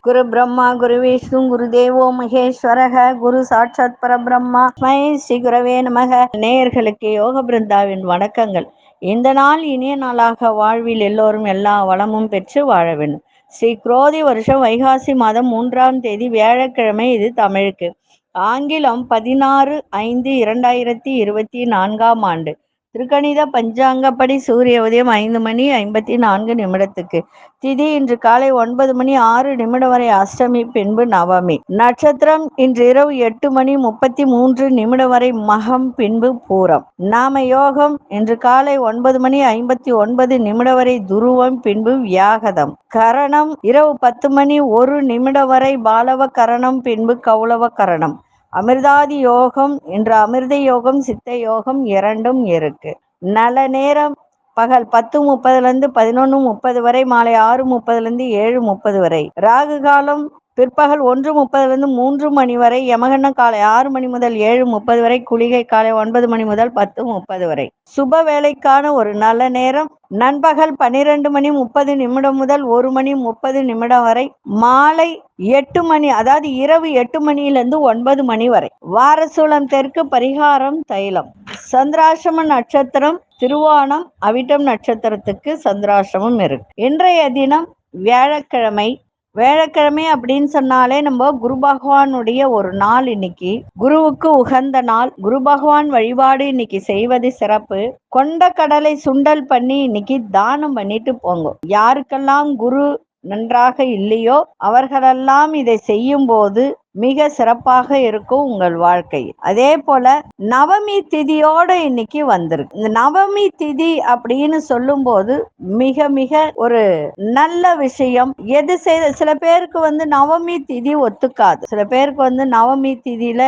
குரு பிரம்மா குரு விஷ்ணு குரு தேவோ மகேஸ்வரக குரு சாட்சாத் பரபிரம்மா மை ஸ்ரீ குரவே நமக. நேயர்களுக்கு யோக பிருந்தாவின் வணக்கங்கள். இந்த நாள் இனிய நாளாக வாழ்வில் எல்லோரும் எல்லா வளமும் பெற்று வாழ வேண்டும். ஸ்ரீ குரோதி வருஷம் வைகாசி மாதம் மூன்றாம் தேதி வியாழக்கிழமை இது தமிழுக்கு. ஆங்கிலம் பதினாறு ஐந்து இரண்டாயிரத்தி இருபத்தி நான்காம் ஆண்டு. திருக்கணித பஞ்சாங்கப்படி சூரிய உதயம் ஐந்து மணி ஐம்பத்தி நான்கு நிமிடத்துக்கு. திதி இன்று காலை ஒன்பது மணி ஆறு நிமிடம் வரை அஷ்டமி பின்பு நவமி. நட்சத்திரம் இன்று இரவு எட்டு மணி முப்பத்தி மூன்று நிமிடம் வரை மகம் பின்பு பூரம். நாம யோகம் இன்று காலை ஒன்பது மணி ஐம்பத்தி ஒன்பது நிமிடம் வரை துருவம் பின்பு வியாகதம். கரணம் இரவு பத்து மணி ஒரு நிமிடம் வரை பாலவ கரணம் பின்பு கௌளவ கரணம். அமிர்தாதி யோகம் என்ற அமிர்த யோகம் சித்த யோகம் இரண்டும் இருக்கு. நல்ல நேரம் பகல் பத்து முப்பதுல இருந்து பதினொன்று முப்பது வரை மாலை ஆறு முப்பதுல இருந்து ஏழு முப்பது வரை. ராகு காலம் பிற்பகல் ஒன்று முப்பதுலேருந்து மூன்று மணி வரை யமகண்ட காலை ஆறு மணி முதல் ஏழு முப்பது வரை குளிகை காலை ஒன்பது மணி முதல் பத்து முப்பது வரை. சுப வேலைக்கான ஒரு நல்ல நேரம். நண்பகல் பன்னிரெண்டு மணி முப்பது நிமிடம் முதல் ஒரு மணி முப்பது நிமிடம் வரை. மாலை எட்டு மணி அதாவது இரவு எட்டு மணியிலிருந்து ஒன்பது மணி வரை. வாரசூலம் தெற்கு பரிகாரம் தைலம். சந்திராசிரம நட்சத்திரம் திருவானம் அவிட்டம் நட்சத்திரத்துக்கு சந்திராசிரமம் இருக்கு. இன்றைய தினம் வியாழக்கிழமை வியாழக்கிழமை அப்படின்னு சொன்னாலே நம்ம குரு பகவானுடைய ஒரு நாள் இன்னைக்கு. குருவுக்கு உகந்த நாள். குரு பகவான் வழிபாடு இன்னைக்கு செய்வது சிறப்பு. கொண்ட கடலை சுண்டல் பண்ணி இன்னைக்கு தானம் பண்ணிட்டு போங்க. யாருக்கெல்லாம் குரு நன்றாக இல்லையோ அவர்களெல்லாம் இதை செய்யும் போது மிக சிறப்பாக இருக்கும் உங்கள் வாழ்க்கை. அதே போல நவமி திதியோட இன்னைக்கு வந்திருக்கு. இந்த நவமி திதி அப்படின்னு சொல்லும் போது மிக மிக ஒரு நல்ல விஷயம். எது செய்த சில பேருக்கு வந்து நவமி திதி ஒத்துக்காது. சில பேருக்கு வந்து நவமி திதியில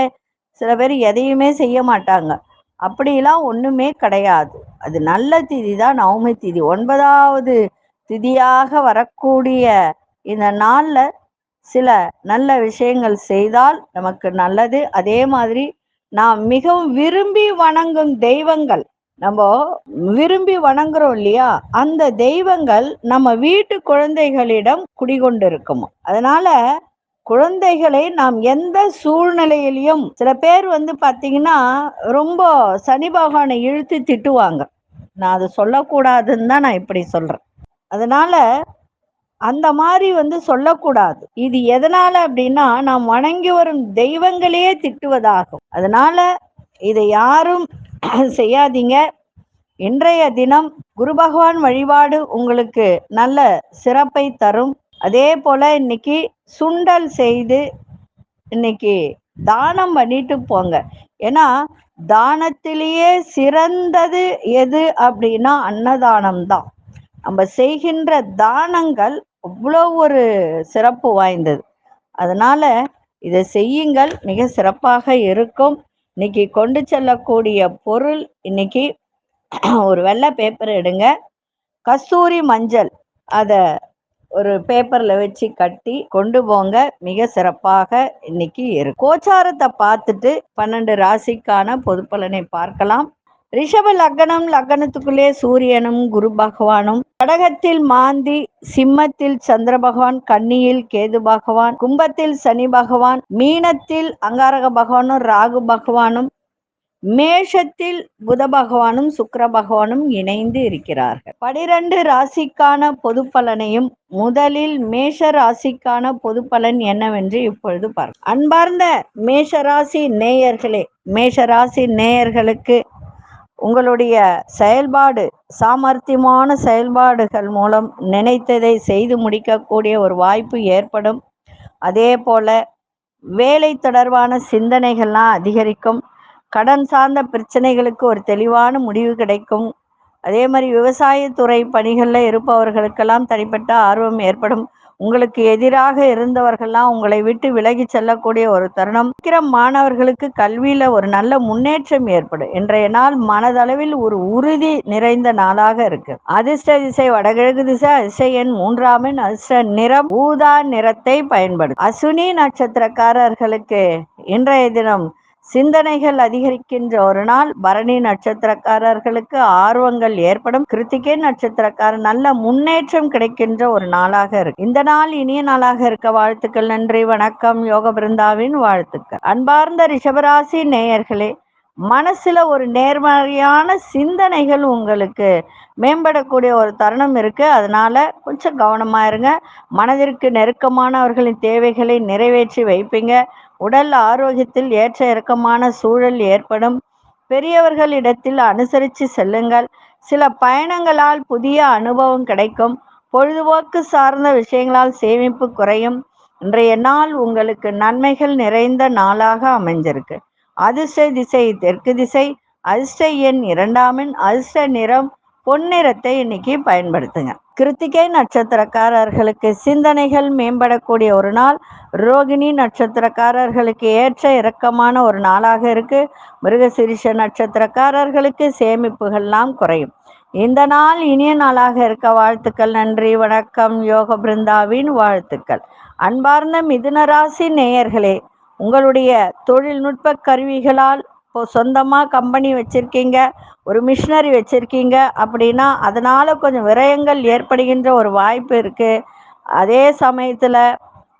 சில பேர் எதையுமே செய்ய மாட்டாங்க. அப்படிலாம் ஒண்ணுமே கிடையாது. அது நல்ல திதி தான் நவமி திதி. ஒன்பதாவது திதியாக வரக்கூடிய இந்த நாள்ல சில நல்ல விஷயங்கள் செய்தால் நமக்கு நல்லது. அதே மாதிரி நாம் மிகவும் விரும்பி வணங்கும் தெய்வங்கள் நம்ம விரும்பி வணங்குறோம் இல்லையா? அந்த தெய்வங்கள் நம்ம வீட்டு குழந்தைகளிடம் குடிகொண்டிருக்கும். அதனால குழந்தைகளை நாம் எந்த சூழ்நிலையிலையும் சில பேர் வந்து பாத்தீங்கன்னா ரொம்ப சனி பகவானை இழுத்து திட்டுவாங்க. நான் அதை சொல்லக்கூடாதுன்னு தான் நான் இப்படி சொல்றேன். அதனால அந்த மாதிரி வந்து சொல்லக்கூடாது. இது எதனால அப்படின்னா நாம் வணங்கி வரும் தெய்வங்களே திட்டுவதாகும். அதனால இதை யாரும் செய்யாதீங்க. இன்றைய தினம் குரு பகவான் வழிபாடு உங்களுக்கு நல்ல சிறப்பை தரும். அதே போல இன்னைக்கு சுண்டல் செய்து இன்னைக்கு தானம் பண்ணிட்டு போங்க. ஏன்னா தானத்திலேயே சிறந்தது எது அப்படின்னா அன்னதானம் தான் நம்ம செய்கின்ற தானங்கள் அவ்வளோ ஒரு சிறப்பு வாய்ந்தது. அதனால இதை செய்யுங்கள். மிக சிறப்பாக இருக்கும். இன்னைக்கு கொண்டு செல்லக்கூடிய பொருள் இன்னைக்கு ஒரு வெள்ளை பேப்பர் எடுங்க. கஸ்தூரி மஞ்சள். அதை ஒரு பேப்பரில் வச்சு கட்டி கொண்டு போங்க. மிக சிறப்பாக இன்னைக்கு இருக்கும். கோச்சாரத்தை பார்த்துட்டு பன்னெண்டு ராசிக்கான பொது பலனை பார்க்கலாம். ரிஷப லக்னம் லக்னத்துக்குள்ளே சூரியனும் குரு பகவானும் கடகத்தில் மாந்தி சிம்மத்தில் சந்திர பகவான் கன்னியில் கேது பகவான் கும்பத்தில் சனி பகவான் மீனத்தில் அங்காரக பகவானும் ராகு பகவானும் மேஷத்தில் புத பகவானும் சுக்கர பகவானும் இணைந்து இருக்கிறார்கள். பனிரெண்டு ராசிக்கான பொது பலனையும் முதலில் மேஷ ராசிக்கான பொது பலன் என்னவென்று இப்பொழுது பார்க்க அன்பார்ந்த மேஷ ராசி நேயர்களே மேஷ ராசி நேயர்களுக்கு உங்களுடைய செயல்பாடு சாமர்த்தியமான செயல்பாடுகள் மூலம் நினைத்ததை செய்து முடிக்கக்கூடிய ஒரு வாய்ப்பு ஏற்படும். அதே போல வேலை தொடர்பான சிந்தனைகள்லாம் அதிகரிக்கும். கடன் சார்ந்த பிரச்சனைகளுக்கு ஒரு தெளிவான முடிவு கிடைக்கும். அதே மாதிரி விவசாயத்துறை பணிகளில் இருப்பவர்களுக்கெல்லாம் தனிப்பட்ட ஆர்வம் ஏற்படும். உங்களுக்கு எதிராக இருந்தவர்கள்லாம் உங்களை விட்டு விலகி செல்லக்கூடிய ஒரு தருணம். இருக்கிற மாணவர்களுக்கு கல்வியில ஒரு நல்ல முன்னேற்றம் ஏற்படும். இன்றைய நாள் மனதளவில் ஒரு உறுதி நிறைந்த நாளாக இருக்கு. அதிர்ஷ்ட திசை வடகிழக்கு திசை அதிர்ஷ்ட எண் மூன்றாம் எண் அதிர்ஷ்ட நிறம் ஊதா நிறத்தை பயன்படும் அசுனி நட்சத்திரக்காரர்களுக்கு இன்றைய தினம் சிந்தனைகள் அதிகரிக்கின்ற ஒரு நாள். பரணி நட்சத்திரக்காரர்களுக்கு ஆர்வங்கள் ஏற்படும். கிருத்திகை நட்சத்திரக்காரர் நல்ல முன்னேற்றம் கிடைக்கின்ற ஒரு நாளாக இருக்கு. இந்த நாள் இனிய நாளாக இருக்க வாழ்த்துக்கள். நன்றி வணக்கம். யோக பிருந்தாவின் வாழ்த்துக்கள். அன்பார்ந்த ரிஷபராசி நேயர்களே மனசுல ஒரு நேர்மறையான சிந்தனைகள் உங்களுக்கு மேம்படக்கூடிய ஒரு தருணம் இருக்கு. அதனால கொஞ்சம் கவனமா இருங்க. மனதிற்கு நெருக்கமானவர்களின் தேவைகளை நிறைவேற்றி வைப்பீங்க. உடல் ஆரோக்கியத்தில் ஏற்ற இறக்கமான சூழல் ஏற்படும். பெரியவர்களிடத்தில் அனுசரித்து செல்லுங்கள். சில பயணங்களால் புதிய அனுபவம் கிடைக்கும். பொழுதுபோக்கு சார்ந்த விஷயங்களால் சேமிப்பு குறையும். இன்றைய நாள் உங்களுக்கு நன்மைகள் நிறைந்த நாளாக அமைஞ்சிருக்கு. அதிர்ஷ்ட திசை தெற்கு திசை அதிர்ஷ்ட எண் இரண்டாமின் அதிர்ஷ்ட நிறம் பொன்னிறத்தை இன்னைக்கு பயன்படுத்துங்க. கிருத்திகை நட்சத்திரக்காரர்களுக்கு சிந்தனைகள் மேம்படக்கூடிய ஒரு நாள். ரோகிணி நட்சத்திரக்காரர்களுக்கு ஏற்ற இறக்கமான ஒரு நாளாக இருக்கு. மிருகசிரிஷ நட்சத்திரக்காரர்களுக்கு சேமிப்புகள்லாம் குறையும். இந்த நாள் இனிய நாளாக இருக்க வாழ்த்துக்கள். நன்றி வணக்கம். யோக பிருந்தாவின் வாழ்த்துக்கள். அன்பார்ந்த மிதுனராசி நேயர்களே உங்களுடைய தொழில்நுட்ப கருவிகளால் சொந்தமாக கம்பெனி வச்சுருக்கீங்க ஒரு மிஷினரி வச்சுருக்கீங்க அப்படின்னா அதனால் கொஞ்சம் விரயங்கள் ஏற்படுகின்ற ஒரு வாய்ப்பு இருக்குது அதே சமயத்தில்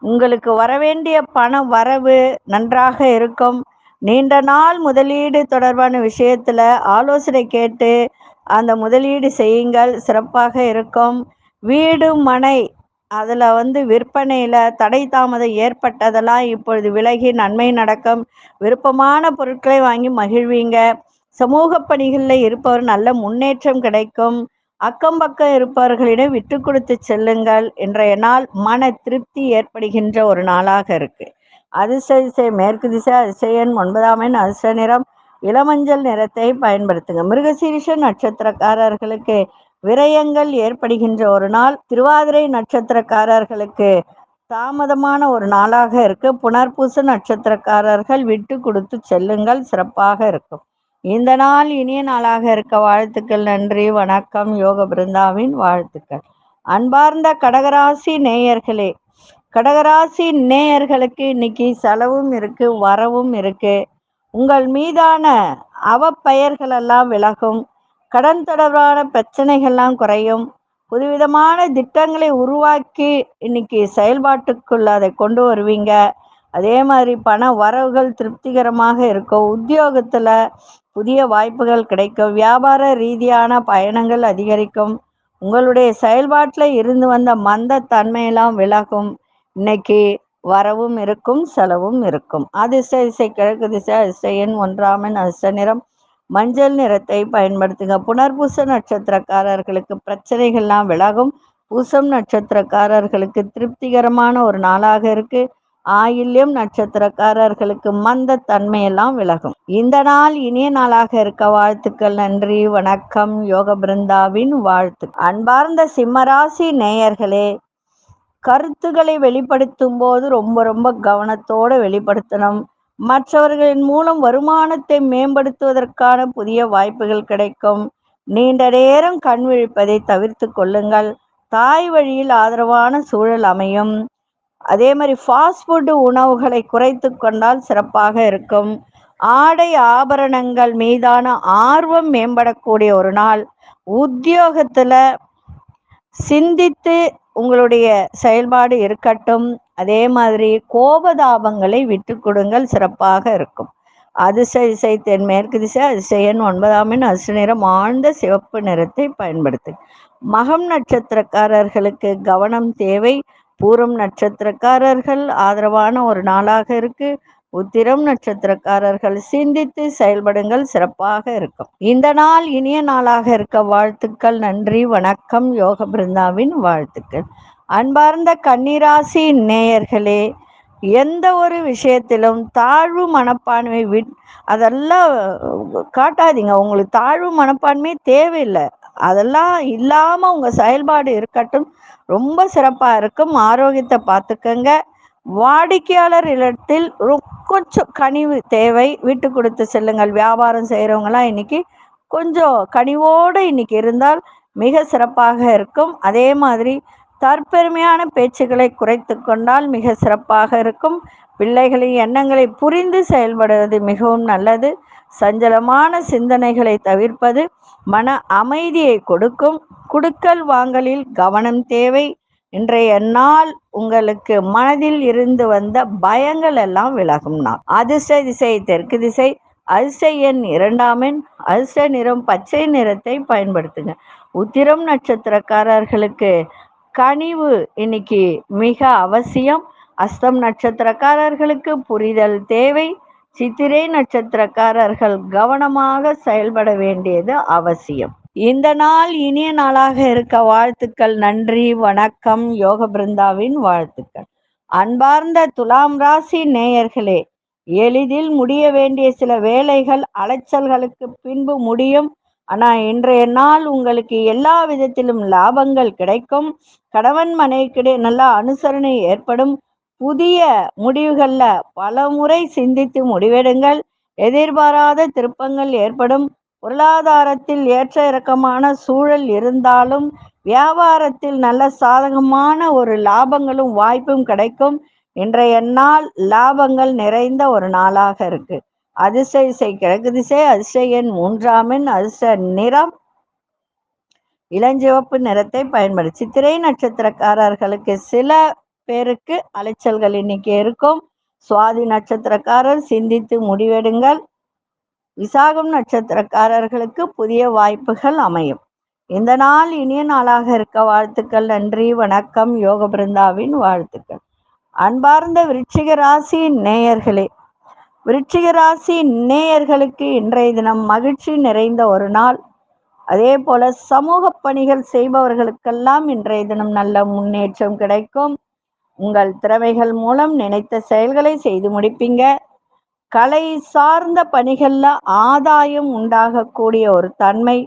உங்களுக்கு வரவேண்டிய பண வரவு நன்றாக இருக்கும். நீண்ட நாள் முதலீடு தொடர்பான விஷயத்தில் ஆலோசனை கேட்டு அந்த முதலீடு செய்யுங்கள். சிறப்பாக இருக்கும். வீடு மனை அதில் வந்து விற்பனையில் தடை தாமதம் ஏற்பட்டதெல்லாம் இப்பொழுது விலகி நன்மை நடக்கும். விருப்பமான பொருட்களை வாங்கி மகிழ்வீங்க. சமூக பணிகளில் இருப்பவர் நல்ல முன்னேற்றம் கிடைக்கும். அக்கம் பக்கம் இருப்பவர்களிடம் விட்டு கொடுத்து செல்லுங்கள் இன்றைய நாள் மன திருப்தி ஏற்படுகின்ற ஒரு நாளாக இருக்கு. அதிர்ஷ்ட திசை மேற்கு திசை அதிசயன் ஒன்பதாம் எண் அதிர்ஷ்ட நிறம் இளமஞ்சள் நிறத்தை பயன்படுத்துங்க. மிருகசீரிஷ நட்சத்திரக்காரர்களுக்கு விரயங்கள் ஏற்படுகின்ற ஒரு நாள் திருவாதிரை நட்சத்திரக்காரர்களுக்கு தாமதமான ஒரு நாளாக இருக்கு. புனர்பூச நட்சத்திரக்காரர்கள் விட்டு கொடுத்து செல்லுங்கள். சிறப்பாக இருக்கும். இந்த நாள் இனிய நாளாக இருக்க வாழ்த்துக்கள் நன்றி வணக்கம் யோக பிருந்தாவின் வாழ்த்துக்கள். அன்பார்ந்த கடகராசி நேயர்களே கடகராசி நேயர்களுக்கு இன்னைக்கு செலவும் இருக்கு வரவும் இருக்கு. உங்கள் மீதான அவப்பெயர்களெல்லாம் விலகும். கடன் தொடர்பான பிரச்சனைகள்லாம் குறையும். புதுவிதமான திட்டங்களை உருவாக்கி இன்னைக்கு செயல்பாட்டுக்குள்ள அதை கொண்டு வருவீங்க. அதே மாதிரி பண வரவுகள் திருப்திகரமாக இருக்கும் உத்தியோகத்தில் புதிய வாய்ப்புகள் கிடைக்கும். வியாபார ரீதியான பயணங்கள் அதிகரிக்கும். உங்களுடைய செயல்பாட்டில் இருந்து வந்த மந்த தன்மையெல்லாம் விலகும். இன்னைக்கு வரவும் இருக்கும் செலவும் இருக்கும். அதிர்ஷ்ட திசை கிழக்கு திசை அதிர்ஷ்ட எண் ஒன்றாமன் அதிர்ஷ்ட நிறம் மஞ்சள் நிறத்தை பயன்படுத்துங்க. புனர்பூச நட்சத்திரக்காரர்களுக்கு பிரச்சனைகள்லாம் விலகும். பூசம் நட்சத்திரக்காரர்களுக்கு திருப்திகரமான ஒரு நாளாக இருக்கு. ஆயில்யம் நட்சத்திரக்காரர்களுக்கு மந்த தன்மையெல்லாம் விலகும். இந்த நாள் இனிய நாளாக இருக்க வாழ்த்துக்கள் நன்றி வணக்கம். யோக பிருந்தாவின் வாழ்த்து. அன்பார்ந்த சிம்மராசி நேயர்களே கருத்துக்களை வெளிப்படுத்தும் போது ரொம்ப ரொம்ப கவனத்தோடு வெளிப்படுத்தணும். மற்றவர்களின் மூலம் வருமானத்தை மேம்படுத்துவதற்கான புதிய வாய்ப்புகள் கிடைக்கும். நீண்ட நேரம் கண் விழிப்பதை தவிர்த்து கொள்ளுங்கள். தாய் வழியில் ஆதரவான சூழல் அமையும். அதே மாதிரி ஃபாஸ்ட் ஃபுட்டு உணவுகளை குறைத்து கொண்டால் சிறப்பாக இருக்கும். ஆடை ஆபரணங்கள் மீதான ஆர்வம் மேம்படக்கூடிய ஒரு நாள். உத்தியோகத்தில் சிந்தித்து உங்களுடைய செயல்பாடு இருக்கட்டும். அதே மாதிரி கோபதாபங்களை விட்டு கொடுங்கள் சிறப்பாக இருக்கும். அதிசய திசை தென் மேற்கு திசை அதிசயன் ஒன்பதாம் எண் அசு நிறம் ஆழ்ந்த சிவப்பு நிறத்தை பயன்படுத்து மகம் நட்சத்திரக்காரர்களுக்கு கவனம் தேவை. பூரம் நட்சத்திரக்காரர்கள் ஆதரவான ஒரு நாளாக இருக்கு. உத்திரம் நட்சத்திரக்காரர்கள் சிந்தித்து செயல்படுங்கள் சிறப்பாக இருக்கும். இந்த நாள் இனிய நாளாக இருக்க வாழ்த்துக்கள். நன்றி வணக்கம். யோக பிருந்தாவின் வாழ்த்துக்கள். அன்பார்ந்த கன்னிராசி நேயர்களே எந்த ஒரு விஷயத்திலும் தாழ்வு மனப்பான்மை விட் அதெல்லாம் காட்டாதீங்க. உங்களுக்கு தாழ்வு மனப்பான்மை தேவையில்லை. அதெல்லாம் இல்லாமல் உங்கள் செயல்பாடு இருக்கட்டும். ரொம்ப சிறப்பாக இருக்கும். ஆரோக்கியத்தை பார்த்துக்கங்க. வாடிக்கையாளர் இடத்தில் கொஞ்சம் கனிவு தேவை. விட்டு கொடுத்து செல்லுங்கள். வியாபாரம் செய்கிறவங்களாம் இன்னைக்கு கொஞ்சம் கனிவோடு இன்னைக்கு இருந்தால் மிக சிறப்பாக இருக்கும். அதே மாதிரி தற்பெருமையான பேச்சுக்களை குறைத்து கொண்டால் மிக சிறப்பாக இருக்கும். பிள்ளைகளின் எண்ணங்களை புரிந்து செயல்படுவது மிகவும் நல்லது. சஞ்சலமான சிந்தனைகளை தவிர்ப்பது மன அமைதியை கொடுக்கும். குடுக்கல் வாங்கலில் கவனம் தேவை. இன்றைய நாள் உங்களுக்கு மனதில் இருந்து வந்த பயங்கள் எல்லாம் விலகும் நாள். அதிர்ஷ்ட திசை தெற்கு திசை அதிர்ஷ்ட எண் இரண்டாம் எண் அதிர்ஷ்ட நிறம் பச்சை நிறத்தை பயன்படுத்துங்க. உத்திரம் நட்சத்திரக்காரர்களுக்கு கனிவு இன்னைக்கு மிக அவசியம். அஸ்தம் நட்சத்திரக்காரர்களுக்கு புரிதல் தேவை. சித்திரை நட்சத்திரக்காரர்கள் கவனமாக செயல்பட வேண்டியது அவசியம். இந்த நாள் இனிய நாளாக இருக்க வாழ்த்துக்கள். நன்றி வணக்கம். யோக பிருந்தாவின் வாழ்த்துக்கள். அன்பார்ந்த துலாம் ராசி நேயர்களே எளிதில் முடிய வேண்டிய சில வேலைகள் அலைச்சல்களுக்கு பின்பு முடியும். ஆனா இன்றைய நாள் உங்களுக்கு எல்லா விதத்திலும் லாபங்கள் கிடைக்கும். கணவன் மனைவிக்கிடையே நல்ல அனுசரணை ஏற்படும். புதிய முடிவுகள்ல பல முறை சிந்தித்து முடிவெடுங்கள். எதிர்பாராத திருப்பங்கள் ஏற்படும். பொருளாதாரத்தில் ஏற்ற இறக்கமான சூழல் இருந்தாலும் வியாபாரத்தில் நல்ல சாதகமான ஒரு லாபங்களும் வாய்ப்பும் கிடைக்கும். இன்றைய நாள் லாபங்கள் நிறைந்த ஒரு நாளாக இருக்குது அதிர்ஷ்ட இசை கிழக்கு திசை அதிர்ஷ்ட எண் மூன்றாம் அதிர்ஷ்ட நிறம். இளஞ்சிவப்பு நிறத்தை பயன்படுத்தி சித்திரை நட்சத்திரக்காரர்களுக்கு சில பேருக்கு அலைச்சல்கள் இன்னைக்கு இருக்கும். சுவாதி நட்சத்திரக்காரர் சிந்தித்து முடிவெடுங்கள். விசாகம் நட்சத்திரக்காரர்களுக்கு புதிய வாய்ப்புகள் அமையும். இந்த நாள் இனிய நாளாக இருக்க வாழ்த்துக்கள் நன்றி வணக்கம். யோக பிருந்தாவின் வாழ்த்துக்கள். அன்பார்ந்த விருச்சிக ராசி நேயர்களே விருச்சிகராசி நேயர்களுக்கு இன்றைய தினம் மகிழ்ச்சி நிறைந்த ஒரு நாள். அதே போல சமூக பணிகள் செய்பவர்களுக்கெல்லாம் இன்றைய தினம் நல்ல முன்னேற்றம் கிடைக்கும். உங்கள் திறமைகள் மூலம் நினைத்த செயல்களை செய்து முடிப்பீங்க. கலை சார்ந்த பணிகள்ல ஆதாயம் உண்டாகக்கூடிய ஒரு தன்மை.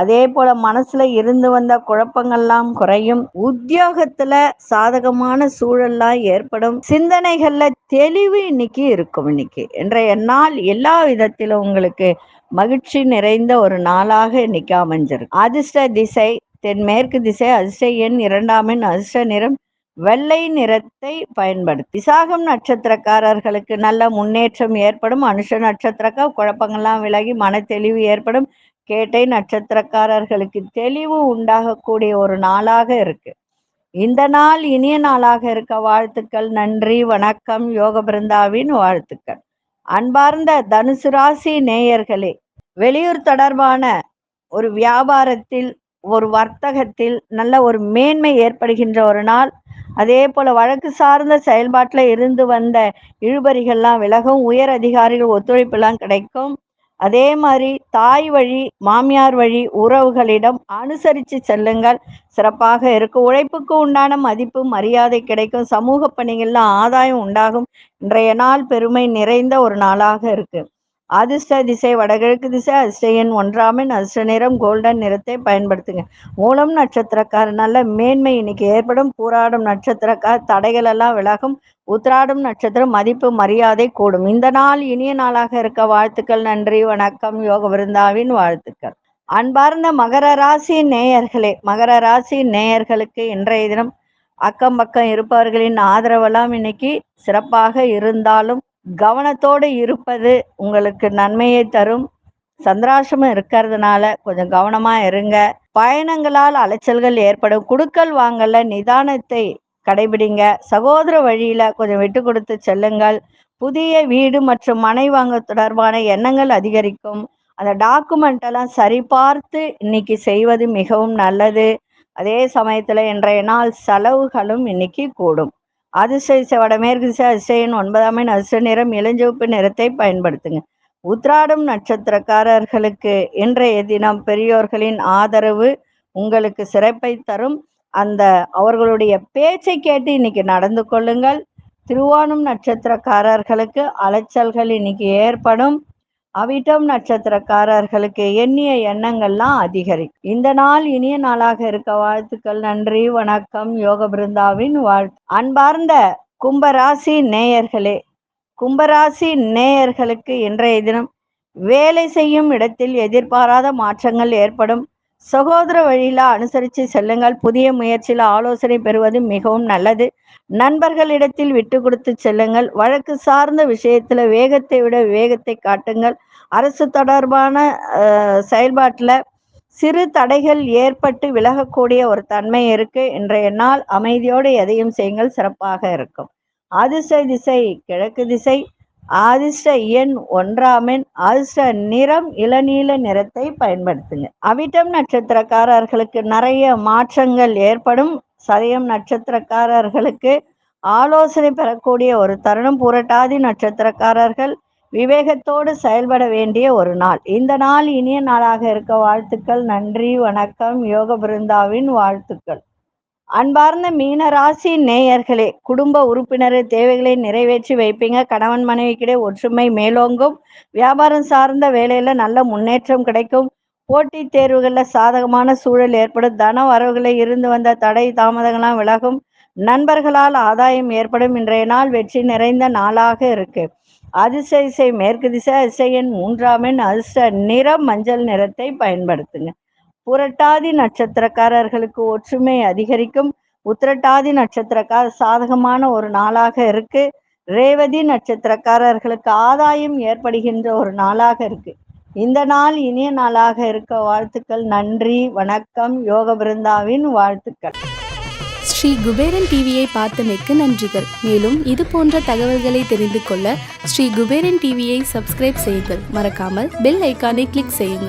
அதே போல மனசுல இருந்து வந்த குழப்பங்கள்லாம் குறையும். உத்தியோகத்துல சாதகமான சூழல்லாம் ஏற்படும். சிந்தனைகள்ல தெளிவு இன்னைக்கு இருக்கும் இன்னைக்கு. இன்றைய நாள் எல்லா விதத்திலும் உங்களுக்கு மகிழ்ச்சி நிறைந்த ஒரு நாளாக இன்னைக்கு அமைஞ்சிருக்கு. அதிர்ஷ்ட திசை தென்மேற்கு திசை அதிர்ஷ்ட எண் இரண்டாம் எண் அதிர்ஷ்ட நிறம் வெள்ளை நிறத்தை பயன்படுத்தி. விசாகம் நட்சத்திரக்காரர்களுக்கு நல்ல முன்னேற்றம் ஏற்படும். அனுஷ நட்சத்திரக்கா குழப்பங்கள்லாம் விலகி மன தெளிவு ஏற்படும். கேட்டை நட்சத்திரக்காரர்களுக்கு தெளிவு உண்டாகக்கூடிய ஒரு நாளாக இருக்கு. இந்த நாள் இனிய நாளாக இருக்க வாழ்த்துக்கள் நன்றி வணக்கம் யோக பிருந்தாவின் வாழ்த்துக்கள். அன்பார்ந்த தனுசு ராசி நேயர்களே வெளியூர் தொடர்பான ஒரு வியாபாரத்தில் ஒரு வர்த்தகத்தில் நல்ல ஒரு மேன்மை ஏற்படுகின்ற ஒரு நாள். அதே போல வழக்கு சார்ந்த செயல்பாட்டில் இருந்து வந்த இழுபறிகள்லாம் விலகும் உயர் அதிகாரிகள் ஒத்துழைப்பெல்லாம் கிடைக்கும். அதே மாதிரி தாய் வழி மாமியார் வழி உறவுகளிடம் அனுசரித்து செல்லுங்கள். சிறப்பாக இருக்கும். உழைப்புக்கு உண்டான மதிப்பு மரியாதை கிடைக்கும். சமூக பணிகளில் ஆதாயம் உண்டாகும். இன்றைய நாள் பெருமை நிறைந்த ஒரு நாளாக இருக்குது அதிர்ஷ்ட திசை வடகிழக்கு திசை அதிர்ஷ்ட எண் ஒன்றாமின் அதிர்ஷ்ட நிறம் கோல்டன் நிறத்தை பயன்படுத்துங்க. மூலம் நட்சத்திரக்காரனால நல்ல மேன்மை இன்னைக்கு ஏற்படும். பூராடும் நட்சத்திரக்கார் தடைகள் எல்லாம் விலகும். உத்திராடம் நட்சத்திரம் மதிப்பு மரியாதை கூடும். இந்த நாள் இனிய நாளாக இருக்க வாழ்த்துக்கள் நன்றி வணக்கம். யோக விருந்தாவின் வாழ்த்துக்கள். அன்பார்ந்த மகர ராசி நேயர்களே மகர ராசி நேயர்களுக்கு இன்றைய தினம் அக்கம் பக்கம் இருப்பவர்களின் ஆதரவெல்லாம் இன்னைக்கு சிறப்பாக இருந்தாலும் கவனத்தோடு இருப்பது உங்களுக்கு நன்மையை தரும். சந்திராசிரமம் இருக்கிறதுனால கொஞ்சம் கவனமா இருங்க. பயணங்களால் அலைச்சல்கள் ஏற்படும். குடுக்கல் வாங்கல நிதானத்தை கடைபிடிங்க. சகோதர வழியில கொஞ்சம் விட்டு கொடுத்து செல்லுங்கள். புதிய வீடு மற்றும் மனை வாங்க தொடர்பான எண்ணங்கள் அதிகரிக்கும். அந்த டாக்குமெண்ட் எல்லாம் சரிபார்த்து இன்னைக்கு செய்வது மிகவும் நல்லது. அதே சமயத்துல இன்றைய நாள் செலவுகளும் இன்னைக்கு கூடும். அதிர்ஷ்ட வடமேற்கு திசை அதிர்ஷ்டன் ஒன்பதாம் எண் அதிர்ஷ்ட நிறம் இளஞ்சிவப்பு நிறத்தை பயன்படுத்துங்க. உத்ராடம் நட்சத்திரக்காரர்களுக்கு இன்றைய தினம் பெரியோர்களின் ஆதரவு உங்களுக்கு சிறப்பை தரும். அந்த அவர்களுடைய பேச்சை கேட்டு இன்னைக்கு நடந்து கொள்ளுங்கள். திருவோணம் நட்சத்திரக்காரர்களுக்கு அலைச்சல்கள் இன்னைக்கு ஏற்படும். அவிட்டம் நட்சத்திரக்காரர்களுக்கு எண்ணிய எண்ணங்கள்லாம் அதிகரிக்கும். இந்த நாள் இனிய நாளாக இருக்க வாழ்த்துக்கள். நன்றி வணக்கம். யோக பிருந்தாவின் வாழ்த்து. அன்பார்ந்த கும்பராசி நேயர்களே கும்பராசி நேயர்களுக்கு இன்றைய தினம் வேலை செய்யும் இடத்தில் எதிர்பாராத மாற்றங்கள் ஏற்படும். சகோதர வழியில அனுசரித்து செல்லுங்கள். புதிய முயற்சியில் ஆலோசனை பெறுவது மிகவும் நல்லது. நண்பர்களிடத்தில் விட்டு கொடுத்து செல்லுங்கள். வழக்கு சார்ந்த விஷயத்துல வேகத்தை விட வேகத்தை காட்டுங்கள். அரசு தொடர்பான செயல்பாட்டில் செயல்பாட்டுல சிறு தடைகள் ஏற்பட்டு விலகக்கூடிய ஒரு தன்மை இருக்கு. இன்றைய நாள் அமைதியோடு எதையும் செய்யுங்கள். சிறப்பாக இருக்கும். அதிசை திசை கிழக்கு திசை ஆதிஷ்ட எண் ஒன்றாமின் ஆதிஷ்ட நிறம் இளநீல நிறத்தை பயன்படுத்துங்க. அவிட்டம் நட்சத்திரக்காரர்களுக்கு நிறைய மாற்றங்கள் ஏற்படும். சதயம் நட்சத்திரக்காரர்களுக்கு ஆலோசனை பெறக்கூடிய ஒரு தருணம். புரட்டாதி நட்சத்திரக்காரர்கள் விவேகத்தோடு செயல்பட வேண்டிய ஒரு நாள். இந்த நாள் இனிய நாளாக இருக்க வாழ்த்துக்கள். நன்றி வணக்கம். யோக பிருந்தாவின் வாழ்த்துக்கள். அன்பார்ந்த மீன ராசி நேயர்களே குடும்ப உறுப்பினரின் தேவைகளை நிறைவேற்றி வைப்பீங்க. கணவன் மனைவிக்கிடையே ஒற்றுமை மேலோங்கும். வியாபாரம் சார்ந்த வேலையில நல்ல முன்னேற்றம் கிடைக்கும். போட்டித் தேர்வுகளில் சாதகமான சூழல் ஏற்படும். தன வரவுகளை இருந்து வந்த தடை தாமதங்களாம் விலகும். நண்பர்களால் ஆதாயம் ஏற்படும். இன்றைய நாள் வெற்றி நிறைந்த நாளாக இருக்கு. அதிர்ஷ்ட மேற்கு திசை இசையின் மூன்றாம் எண் அதிர்ஷ்ட நிறம் மஞ்சள் நிறத்தை பயன்படுத்துங்க. புரட்டாதி நட்சத்திரக்காரர்களுக்கு ஒற்றுமை அதிகரிக்கும். உத்திரட்டாதி நட்சத்திரக்கார சாதகமான ஒரு நாளாக இருக்கு. ரேவதி நட்சத்திரக்காரர்களுக்கு ஆதாயம் ஏற்படுகின்ற ஒரு நாளாக இருக்கு. இந்த நாள் இனிய நாளாக இருக்க வாழ்த்துக்கள். நன்றி வணக்கம். யோக பிருந்தாவின் வாழ்த்துக்கள். ஸ்ரீ குபேரன் டிவியை பார்த்தமைக்கு நன்றிகள். மேலும் இது போன்ற தகவல்களை தெரிந்து கொள்ள ஸ்ரீ குபேரன் டிவியை சப்ஸ்கிரைப் செய்யுங்கள். மறக்காமல் பெல் ஐக்கானை கிளிக் செய்யுங்கள்.